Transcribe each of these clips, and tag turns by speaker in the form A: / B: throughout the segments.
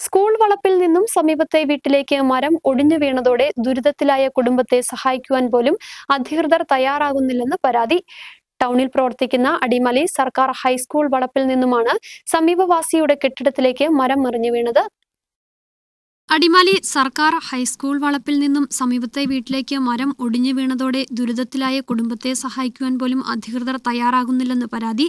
A: School വളപ്പിൽ നിന്നും സമീപത്തെ വീട്ടിലേക്ക് മരം ഒടിഞ്ഞു വീണതോടെ ദുരിതത്തിലായ കുടുംബത്തെ സഹായിക്കുവാൻ പോലും അധികൃതർ തയ്യാറാകുന്നില്ലെന്ന് പരാതി. ടൗണിൽ പ്രവർത്തിക്കുന്ന അടിമലി സർക്കാർ ഹൈസ്കൂൾ വളപ്പിൽ നിന്നുമാണ് സമീപവാസിയുടെ കെട്ടിടത്തിലേക്ക് മരം മറിഞ്ഞു വീണത്. അടിമാലി സർക്കാർ ഹൈസ്കൂൾ വളപ്പിൽ നിന്നും സമീപത്തെ വീട്ടിലേക്ക് മരം ഒടിഞ്ഞു വീണതോടെ ദുരിതത്തിലായ കുടുംബത്തെ സഹായിക്കുവാൻ പോലും അധികൃതർ തയ്യാറാകുന്നില്ലെന്ന് പരാതി.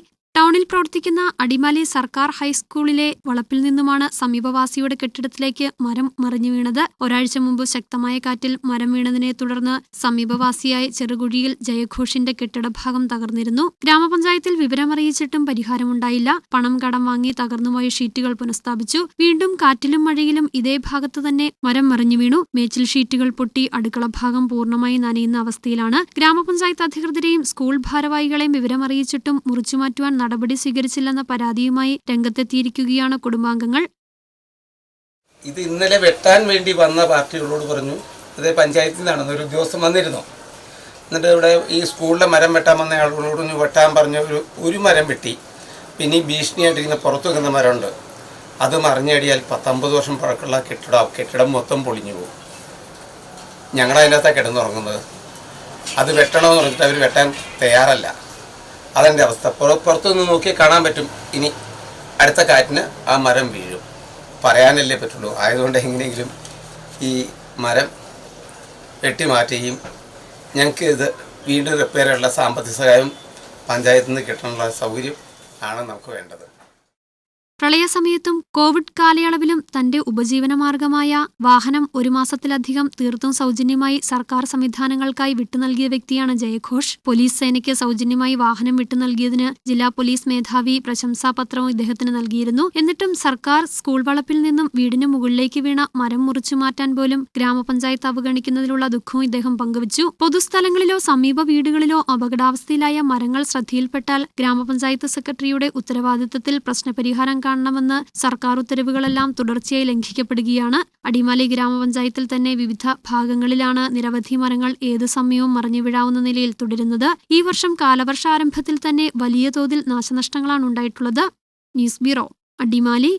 A: ടൗണിൽ പ്രവർത്തിക്കുന്ന അടിമാലി സർക്കാർ ഹൈസ്കൂളിലെ വളപ്പിൽ നിന്നുമാണ് സമീപവാസിയുടെ കെട്ടിടത്തിലേക്ക് മരം മറിഞ്ഞു വീണത്. ഒരാഴ്ച മുമ്പ് ശക്തമായ കാറ്റിൽ മരം വീണതിനെ തുടർന്ന് സമീപവാസിയായ ചെറുകുഴിയിൽ ജയഘോഷിന്റെ കെട്ടിടഭാഗം തകർന്നിരുന്നു. ഗ്രാമപഞ്ചായത്തിൽ വിവരമറിയിച്ചിട്ടും പരിഹാരമുണ്ടായില്ല. പണം കടം വാങ്ങി തകർന്നുപോയ ഷീറ്റുകൾ പുനഃസ്ഥാപിച്ചു. വീണ്ടും കാറ്റിലും മഴയിലും ഇതേ ഭാഗത്ത് തന്നെ മരം മറിഞ്ഞു വീണു. മേച്ചിൽ ഷീറ്റുകൾ പൊട്ടി അടുക്കള ഭാഗം പൂർണമായി നനയുന്ന അവസ്ഥയിലാണ്. ഗ്രാമപഞ്ചായത്ത് അധികൃതരെയും സ്കൂൾ ഭാരവാഹികളെയും വിവരമറിയിച്ചിട്ടും മുറിച്ചുമാറ്റുവാൻ നടപടി സ്വീകരിച്ചില്ലെന്ന പരാതിയുമായി രംഗത്തെത്തിയിരിക്കുകയാണ് കുടുംബാംഗങ്ങൾ.
B: ഇത് ഇന്നലെ വെട്ടാൻ വേണ്ടി വന്ന പാർട്ടികളോട് പറഞ്ഞു. അത് പഞ്ചായത്തിൽ നിന്നാണ്. ഒരു ഉദ്യോഗസ്ഥൻ വന്നിരുന്നു. എന്നിട്ട് ഇവിടെ ഈ സ്കൂളിലെ മരം വെട്ടാൻ വന്ന ആളുകളോട് വെട്ടാൻ പറഞ്ഞ ഒരു ഒരു മരം വെട്ടി. പിന്നെ ഈ ഭീഷണിയായിട്ടിരിക്കുന്ന പുറത്തു വെക്കുന്ന മരമുണ്ട്. അത് മറിഞ്ഞടിയാൽ പത്തൊമ്പത് വർഷം പഴക്കമുള്ള കെട്ടിടം കെട്ടിടം മൊത്തം പൊളിഞ്ഞു പോകും. ഞങ്ങളതിനകത്താണ് കിടന്നുറങ്ങുന്നത്. അത് വെട്ടണമെന്ന് പറഞ്ഞിട്ട് അവർ വെട്ടാൻ തയ്യാറല്ല. അതെന്റെ അവസ്ഥ. പുറ പുറത്തുനിന്ന് നോക്കിയാൽ കാണാൻ പറ്റും. ഇനി അടുത്ത കാറ്റിന് ആ മരം വീഴും. പറയാനല്ലേ പറ്റുള്ളൂ. ആയതുകൊണ്ട് എങ്ങനെയെങ്കിലും ഈ മരം വെട്ടി മാറ്റുകയും ഞങ്ങൾക്ക് ഇത് വീണ്ടും റിപ്പയർ ചെയ്യാനുള്ള സാമ്പത്തിക സഹായം പഞ്ചായത്തിൽ നിന്ന് കിട്ടാനുള്ള സൗകര്യം ആണ് നമുക്ക് വേണ്ടത്.
A: പ്രളയസമയത്തും കോവിഡ് കാലയളവിലും തന്റെ ഉപജീവനമാർഗമായ വാഹനം ഒരു മാസത്തിലധികം തീർത്തും സൗജന്യമായി സർക്കാർ സംവിധാനങ്ങൾക്കായി വിട്ടുനൽകിയ വ്യക്തിയാണ് ജയഘോഷ്. പോലീസ് സേനയ്ക്ക് സൗജന്യമായി വാഹനം വിട്ടുനൽകിയതിന് ജില്ലാ പോലീസ് മേധാവി പ്രശംസാപത്രവും ഇദ്ദേഹത്തിന് നൽകിയിരുന്നു. എന്നിട്ടും സർക്കാർ സ്കൂൾ വളപ്പിൽ നിന്നും വീടിന് മുകളിലേക്ക് വീണ മരം മുറിച്ചു മാറ്റാൻ പോലും ഗ്രാമപഞ്ചായത്ത് അവഗണിക്കുന്നതിലുള്ള ദുഃഖവും ഇദ്ദേഹം പങ്കുവച്ചു. പൊതുസ്ഥലങ്ങളിലോ സമീപ വീടുകളിലോ അപകടാവസ്ഥയിലായ മരങ്ങൾ ശ്രദ്ധയിൽപ്പെട്ടാൽ ഗ്രാമപഞ്ചായത്ത് സെക്രട്ടറിയുടെ ഉത്തരവാദിത്തത്തിൽ പ്രശ്നപരിഹാരം കാണണമെന്ന് സർക്കാർ ഉത്തരവുകളെല്ലാം തുടർച്ചയായി ലംഘിക്കപ്പെടുകയാണ്. അടിമാലി ഗ്രാമപഞ്ചായത്തിൽ തന്നെ വിവിധ ഭാഗങ്ങളിലാണ് നിരവധി മരങ്ങൾ ഏത് സമയവും മറിഞ്ഞു വീഴാവുന്ന നിലയിൽ തുടരുന്നത്. ഈ വർഷം കാലവർഷാരംഭത്തിൽ തന്നെ വലിയ തോതിൽ നാശനഷ്ടങ്ങളാണ് ഉണ്ടായിട്ടുള്ളത്. News bureau Adimali.